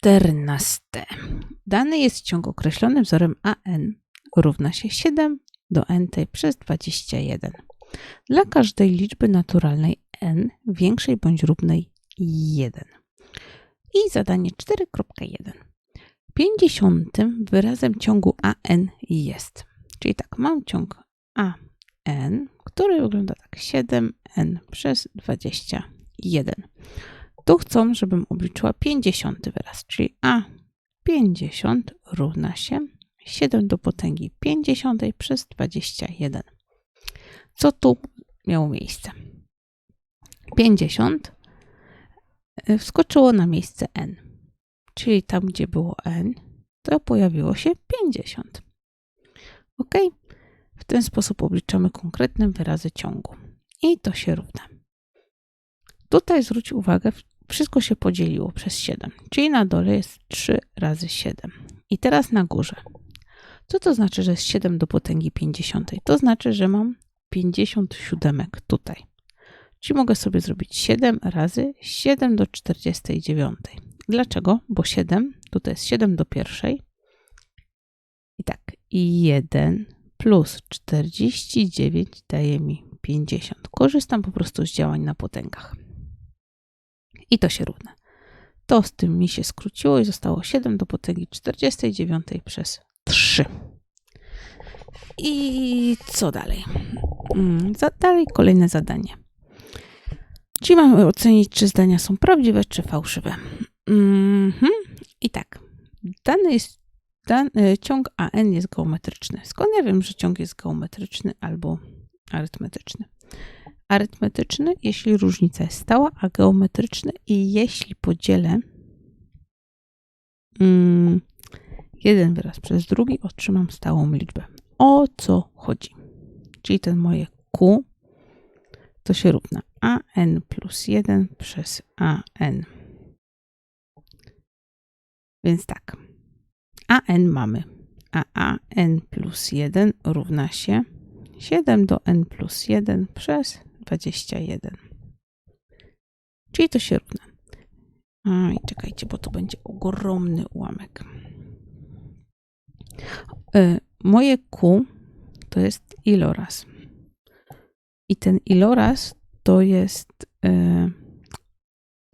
14. Dany jest ciąg określony wzorem AN równa się 7 do nt przez 21. Dla każdej liczby naturalnej n większej bądź równej 1. I zadanie 4.1. 50 wyrazem ciągu AN jest. Czyli tak, mam ciąg AN, który wygląda tak 7n przez 21. Tu chcą, żebym obliczyła 50 wyraz, czyli A 50 równa się 7 do potęgi 50 przez 21. Co tu miało miejsce? 50 e, wskoczyło na miejsce n, czyli tam, gdzie było n, to pojawiło się 50. Ok? W ten sposób obliczamy konkretne wyrazy ciągu. I to się równa. Tutaj zwróć uwagę, wszystko się podzieliło przez 7, czyli na dole jest 3 razy 7. I teraz na górze. Co to znaczy, że jest 7 do potęgi 50? To znaczy, że mam 57 tutaj. Czyli mogę sobie zrobić 7 razy 7 do 49. Dlaczego? Bo 7 tutaj jest 7 do pierwszej. I tak, i 1 plus 49 daje mi 50. Korzystam po prostu z działań na potęgach. I to się równa. To z tym mi się skróciło i zostało 7 do potęgi 49 przez 3. I co dalej? Mm, dalej kolejne zadanie. Czyli mamy ocenić, czy zdania są prawdziwe, czy fałszywe. -hmm. I tak, dany jest dany, ciąg AN jest geometryczny. Skąd ja wiem, że ciąg jest geometryczny albo arytmetyczny? Arytmetyczny, jeśli różnica jest stała, a geometryczny i jeśli podzielę mm, jeden wyraz przez drugi, otrzymam stałą liczbę. O co chodzi? Czyli ten moje Q to się równa AN plus 1 przez AN. Więc tak, AN mamy, a AN plus 1 równa się 7 do N plus 1 przez 21. Czyli to się równa. I czekajcie, bo to będzie ogromny ułamek. Y, moje Q to jest iloraz. I ten iloraz to jest y,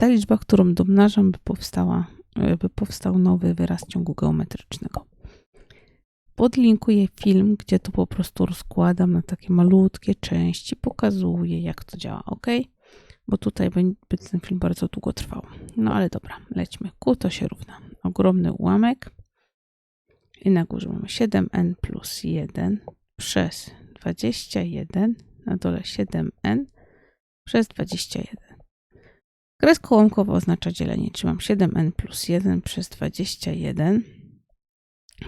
ta liczba, którą domnażam, by, powstała, y, by powstał nowy wyraz ciągu geometrycznego. Podlinkuję film, gdzie to po prostu rozkładam na takie malutkie części, pokazuję, jak to działa, ok? Bo tutaj by ten film bardzo długo trwał. No ale dobra, lećmy. Q to się równa. Ogromny ułamek i na górze mamy 7n plus 1 przez 21, na dole 7n przez 21. Kreska oznacza dzielenie, czyli mam 7n plus 1 przez 21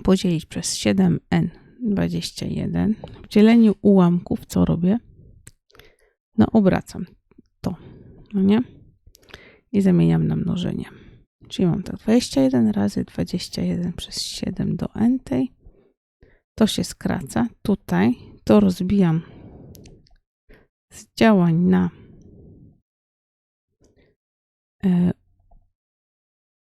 podzielić przez 7n 21. W dzieleniu ułamków co robię? No obracam to, no nie? I zamieniam na mnożenie. Czyli mam tak 21 razy 21 przez 7 do n. To się skraca. Tutaj to rozbijam z działań na e,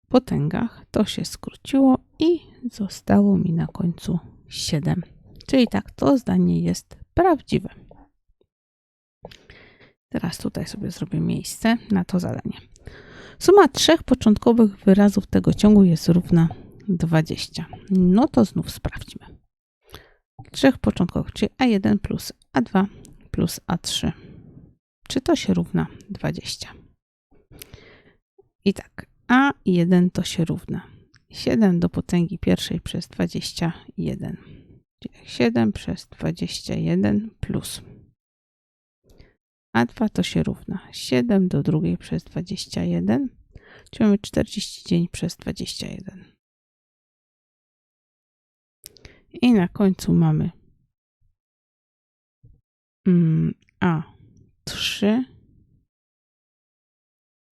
potęgach. To się skróciło i zostało mi na końcu 7. Czyli tak, to zdanie jest prawdziwe. Teraz tutaj sobie zrobię miejsce na to zadanie. Suma trzech początkowych wyrazów tego ciągu jest równa 20. No to znów sprawdźmy. Trzech początkowych, czyli A1 plus A2 plus A3. Czy to się równa 20? I tak, A1 to się równa 7 do potęgi pierwszej przez 21. Czyli 7 przez 21 plus a2 to się równa 7 do drugiej przez 21, czyli mamy 40 przez 21. I na końcu mamy mm, A3,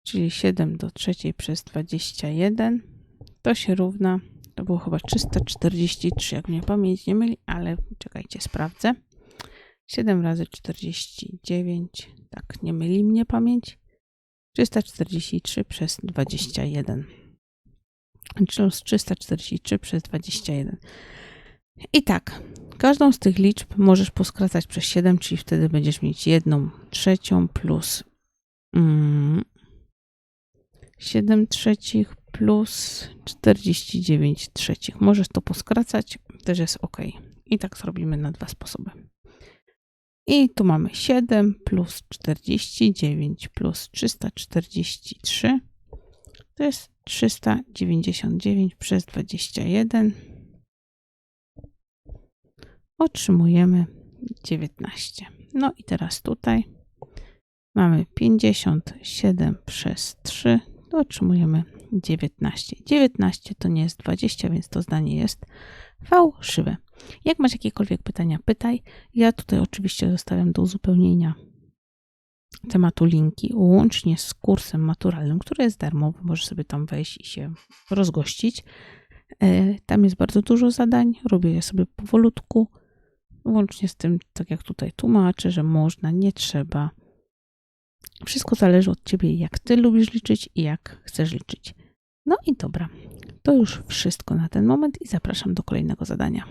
czyli 7 do trzeciej przez 21. To się równa, to było chyba 343, jak mnie pamięć nie myli, ale czekajcie, sprawdzę. 7 razy 49, tak, nie myli mnie pamięć. 343 przez 21. czyli 343 przez 21. I tak, każdą z tych liczb możesz poskracać przez 7, czyli wtedy będziesz mieć 1 trzecią plus mm, 7 trzecich plus 49 trzecich. Możesz to poskracać, też jest ok. I tak zrobimy na dwa sposoby. I tu mamy 7 plus 49 plus 343. To jest 399 przez 21. Otrzymujemy 19. No i teraz tutaj mamy 57 przez 3. To otrzymujemy 19. 19 to nie jest 20, więc to zdanie jest fałszywe. Jak masz jakiekolwiek pytania, pytaj. Ja tutaj oczywiście zostawiam do uzupełnienia tematu linki, łącznie z kursem maturalnym, który jest darmowy. Możesz sobie tam wejść i się rozgościć. E, tam jest bardzo dużo zadań, robię je sobie powolutku, łącznie z tym, tak jak tutaj tłumaczę, że można, nie trzeba. Wszystko zależy od ciebie, jak ty lubisz liczyć i jak chcesz liczyć. No i dobra, to już wszystko na ten moment i zapraszam do kolejnego zadania.